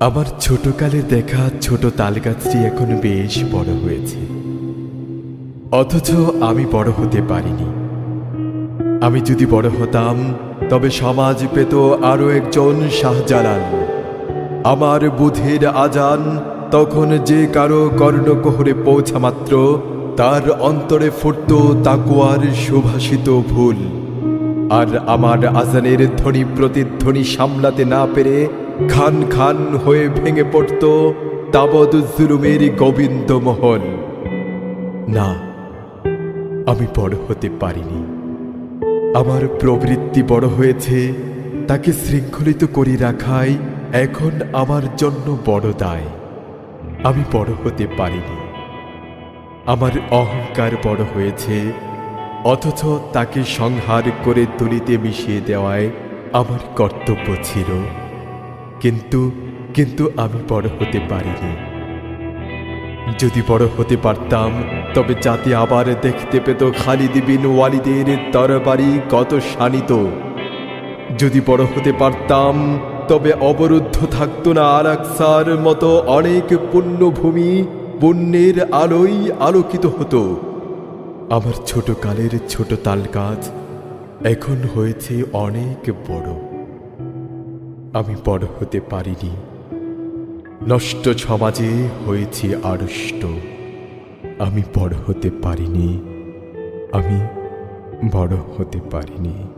আমার ছোটকালে দেখা ছোট তালগাছটি এখন বেশ বড় হয়েছে। অথচ আমি বড় হতে পারিনি। আমি যদি বড় হতাম, তবে সমাজ পেত আরও একজন শাহজালাল। আমার বুধের আজান তখন যে কারও কর্ণকোহরে পৌঁছা মাত্র তার অন্তরে ফুটত তাকুয়ার সুভাষিত ভুল। আর আমার আজানের ধ্বনি প্রতিধ্বনি সামলাতে না পেরে খান খান হয়ে ভেঙে পড়ত তাবদুজুলুমের গোবিন্দমোহন। না, আমি বড় হতে পারিনি। আমার প্রবৃত্তি বড় হয়েছে, তাকে শৃঙ্খলিত করে রাখাই এখন আমার জন্য বড় দায়। আমি বড় হতে পারিনি। আমার অহংকার বড় হয়েছে, অথচ তাকে সংহার করে তুলিতে মিশিয়ে দেওয়ায় আমার কর্তব্য ছিল। কিন্তু কিন্তু আমি বড় হতে পারিনি। যদি বড় হতে পারতাম, তবে জাতি আবার দেখতে পেত খালিদ বিন ওয়ালিদের তরবারি কত শানিত। যদি বড় হতে পারতাম, তবে অবরুদ্ধ থাকতো না আরাকসার মতো অনেক পুণ্যভূমি, পুণ্যের আলোই আলোকিত হতো। আমার ছোট কালের ছোট তাল গাছ এখন হয়েছে অনেক বড়। আমি বড় হতে পারিনি। নষ্ট সমাজে হয়েছি আড়ষ্ট। আমি বড় হতে পারিনি। আমি বড় হতে পারিনি।